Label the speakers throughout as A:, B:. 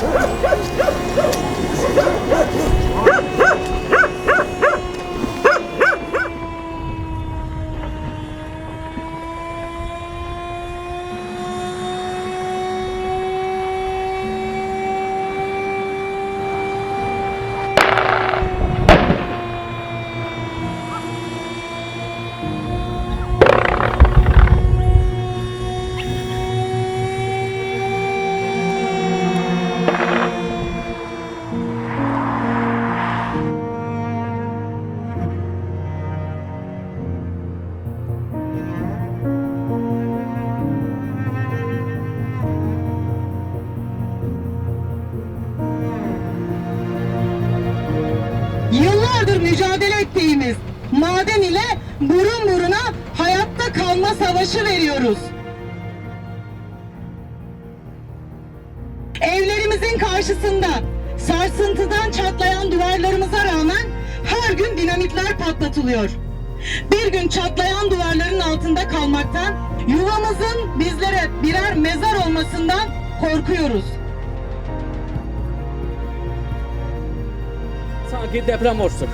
A: Ha, ha, ha! Yıllardır mücadele ettiğimiz maden ile burun buruna hayatta kalma savaşı veriyoruz. Evlerimizin karşısında sarsıntıdan çatlayan duvarlarımıza rağmen her gün dinamitler patlatılıyor. Bir gün çatlayan duvarların altında kalmaktan, yuvamızın bizlere birer mezar olmasından korkuyoruz.
B: Sanki deprem olsun.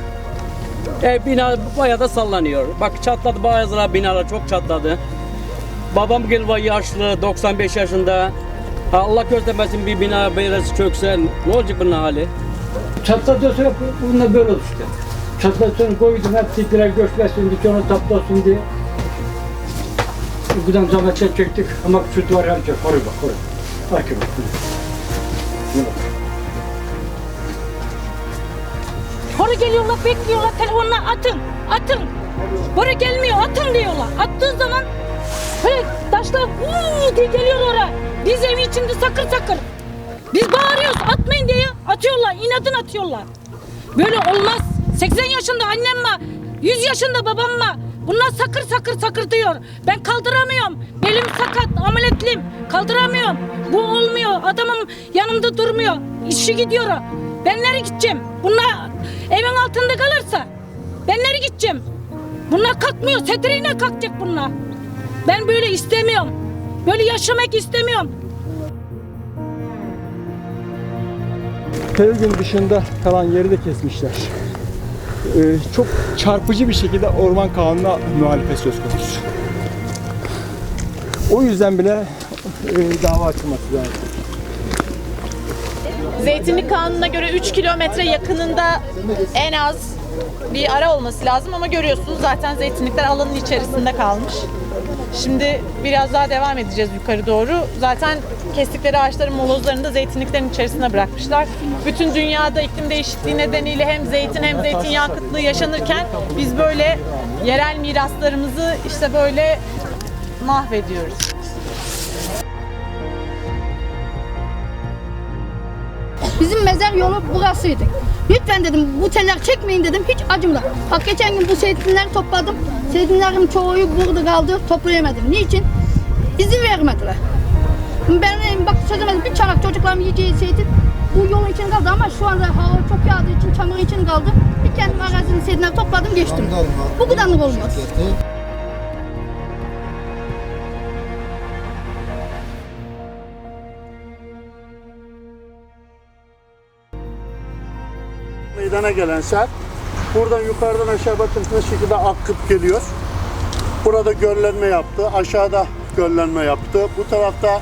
B: E, bina bayağı da sallanıyor. Bak çatladı bazıları binalar çok çatladı. Babam gel yaşlı 95 yaşında. Ha, Allah göstermesin bir bina birisi çökse ne olacak bunun hali?
C: Çatladı sonra bununla böyle oldu işte. Çatladı sonra koydum hep birer göçlesin, bir sonra taplasın diye. Buradan zahmet çektik ama şu duvar hem çek, koru bak, koru. Bak bak.
D: Sonra geliyorlar bekliyorlar telefonla atın atın. Buraya gelmiyor atın diyorlar. Attığı zaman böyle taşlar uuu diye geliyor oraya. Biz evin içinde sakır sakır. Biz bağırıyoruz atmayın diye atıyorlar inadın atıyorlar. Böyle olmaz. 80 yaşında annem var. 100 yaşında babam var. Bunlar sakır sakır sakır diyor. Ben kaldıramıyorum. Belim sakat, ameletliyim. Kaldıramıyorum. Bu olmuyor. Adamım yanımda durmuyor. İşi gidiyor. Ben nereye gideceğim? Bunlar evin altında kalırsa ben nereye gideceğim? Bunlar kalkmıyor. Setriğine kalkacak bunlar. Ben böyle istemiyorum. Böyle yaşamak istemiyorum.
E: Pelgin dışında kalan yeri de kesmişler. Ee, çok çarpıcı bir şekilde orman kanununa muhalefet söz konusu. O yüzden bile e, dava açılması lazım.
F: Zeytinlik Kanunu'na göre 3 kilometre yakınında en az bir ara olması lazım ama görüyorsunuz zaten zeytinlikler alanın içerisinde kalmış. Şimdi biraz daha devam edeceğiz yukarı doğru. Zaten kestikleri ağaçların molozlarını da zeytinliklerin içerisine bırakmışlar. Bütün dünyada iklim değişikliği nedeniyle hem zeytin hem zeytinyağı kıtlığı yaşanırken biz böyle yerel miraslarımızı işte böyle mahvediyoruz.
G: Bizim mezar yolu burasıydı. Lütfen dedim bu teller çekmeyin dedim hiç acımla. Bak geçen gün bu zeytinleri topladım. Zeytinlerin çoğu burada kaldı toplayamadım. Niçin? İzin vermediler. Ben bak sözlemedim bir çanak çocuklarım yiyeceği zeytin bu yolun için kaldı ama şu anda hava çok yağdığı için çamur için kaldı. Bir kendim arazinin zeytinleri topladım geçtim. Bu kadarlık olmaz.
H: Meydana gelen sel buradan yukarıdan aşağı bakın bu şekilde akıp geliyor. Burada göllenme yaptı. Aşağıda göllenme yaptı. Bu tarafta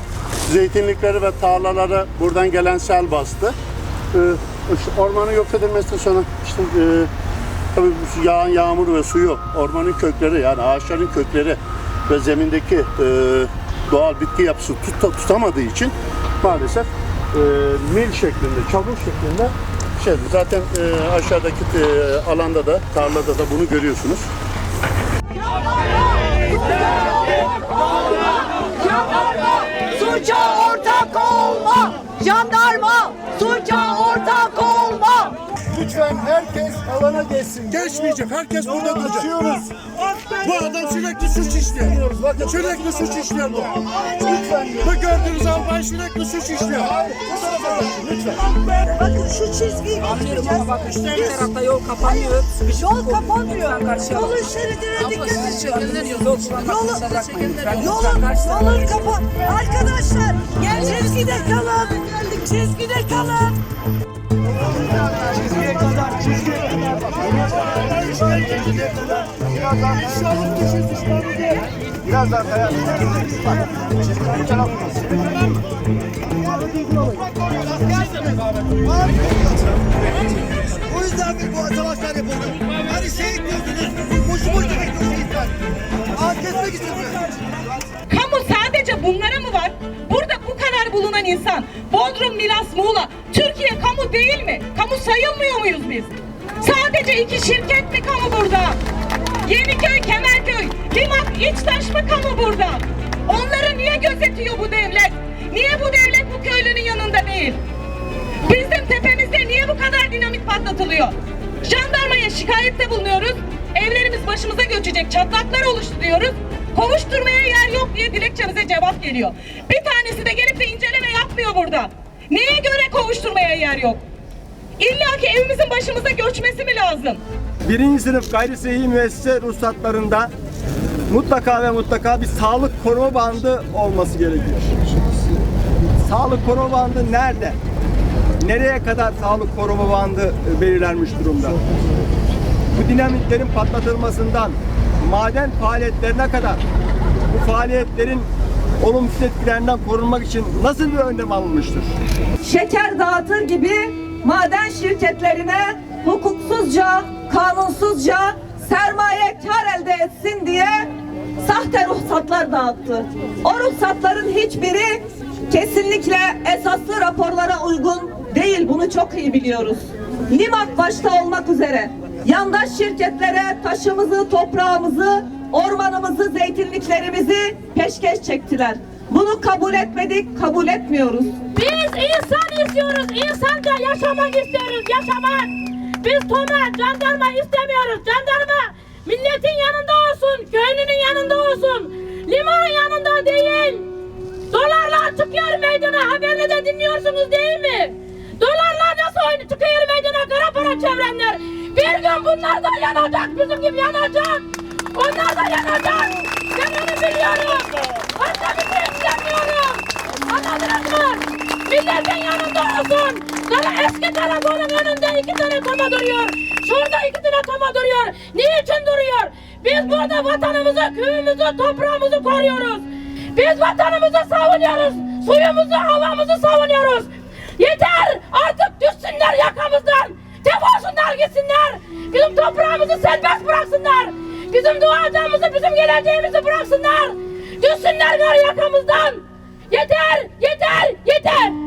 H: zeytinlikleri ve tarlaları buradan gelen sel bastı. Ee, ormanın yok edilmesinden sonra işte e, tabii yağan yağmur ve suyu ormanın kökleri yani ağaçların kökleri ve zemindeki e, doğal bitki yapısı tut, tutamadığı için maalesef e, mil şeklinde, çamur şeklinde şey zaten e, aşağıdaki e, alanda da tarlada da bunu görüyorsunuz.
A: Suça ortak olma! Jandarma! Suça ortak olma!
H: Lütfen herkes alana geçsin. Geçmeyecek. Herkes burada duracak. Bu adam sürekli suç işliyor. Sürekli suç işliyor bu. Lütfen. Bu gördüğünüz albay sürekli suç işliyor. Bu tarafa geçin lütfen.
A: Bakın şu çizgiyi geçeceğiz. Bak işte her tarafta yol kapanıyor. Yol kapanmıyor. Yolun şeridine dikkat edin. Yolu, yolun, yolun kapan. Arkadaşlar gel çizgide kalın. Çizgide kalın.
I: O yüzden bir bu savaşlar yapıldı. Şehit diyorsunuz. Boşu boşuna bekliyor şehitler. Aa kesmek istiyorsunuz.
J: Kamu sadece bunlara mı var? Bulunan insan, Bodrum, Milas, Muğla, Türkiye kamu değil mi? Kamu sayılmıyor muyuz biz? Sadece iki şirket mi kamu burada? Yeniköy, Kemerköy, Limak, İçtaş mı kamu burada? Onları niye gözetiyor bu devlet? Niye bu devlet bu köylünün yanında değil? Bizim tepemizde niye bu kadar dinamit patlatılıyor? Jandarmaya şikayette bulunuyoruz. Evlerimiz başımıza göçecek çatlaklar oluştu diyoruz. Kovuşturmaya yer yok diye dilekçemize cevap geliyor. Bir tanesi de gelip de inceleme yapmıyor burada. Neye göre kovuşturmaya yer yok? İlla ki evimizin başımıza göçmesi mi lazım?
E: Birinci sınıf gayri sıhhi müessese ruhsatlarında mutlaka ve mutlaka bir sağlık koruma bandı olması gerekiyor. Sağlık koruma bandı nerede? Nereye kadar sağlık koruma bandı belirlenmiş durumda? Bu dinamitlerin patlatılmasından maden faaliyetlerine kadar bu faaliyetlerin olumsuz etkilerinden korunmak için nasıl bir önlem alınmıştır?
J: şeker dağıtır gibi maden şirketlerine hukuksuzca, kanunsuzca sermaye kar elde etsin diye sahte ruhsatlar dağıttı. O ruhsatların hiçbiri kesinlikle esaslı raporlara uygun değil. Bunu çok iyi biliyoruz. Limak başta olmak üzere yandaş şirketlere taşımızı, toprağımızı, ormanımızı, zeytinliklerimizi peşkeş çektiler. Bunu kabul etmedik, kabul etmiyoruz.
K: Biz insan istiyoruz. İnsanca yaşamak istiyoruz. Yaşamak. Biz tomar, jandarma istemiyoruz. Jandarma milletin yanında olsun. Köylünün yanında olsun. Liman yanında değil. Dolarlar çıkıyor meydana. Haberle de dinliyorsunuz değil mi? Dolarlar oyunu çıkıyor meydana kara para çevrenler. Bir gün bunlar da yanacak. Bizim gibi yanacak. Onlar da yanacak. Ben onu biliyorum. Başka bir şey istemiyorum. Anladınız mı? Milletin yanında olsun. Kara eski karakolun önünde iki tane toma duruyor. Şurada iki tane toma duruyor. Niçin duruyor? Biz burada vatanımızı, köyümüzü, toprağımızı koruyoruz. Biz vatanımızı savunuyoruz. Suyumuzu, havamızı savunuyoruz. Yeter! Artık düşsünler yakamızdan. Defolsunlar gitsinler. Bizim toprağımızı serbest bıraksınlar. Bizim doğacağımızı, bizim geleceğimizi bıraksınlar. Düşsünler gari yakamızdan. Yeter! Yeter! Yeter!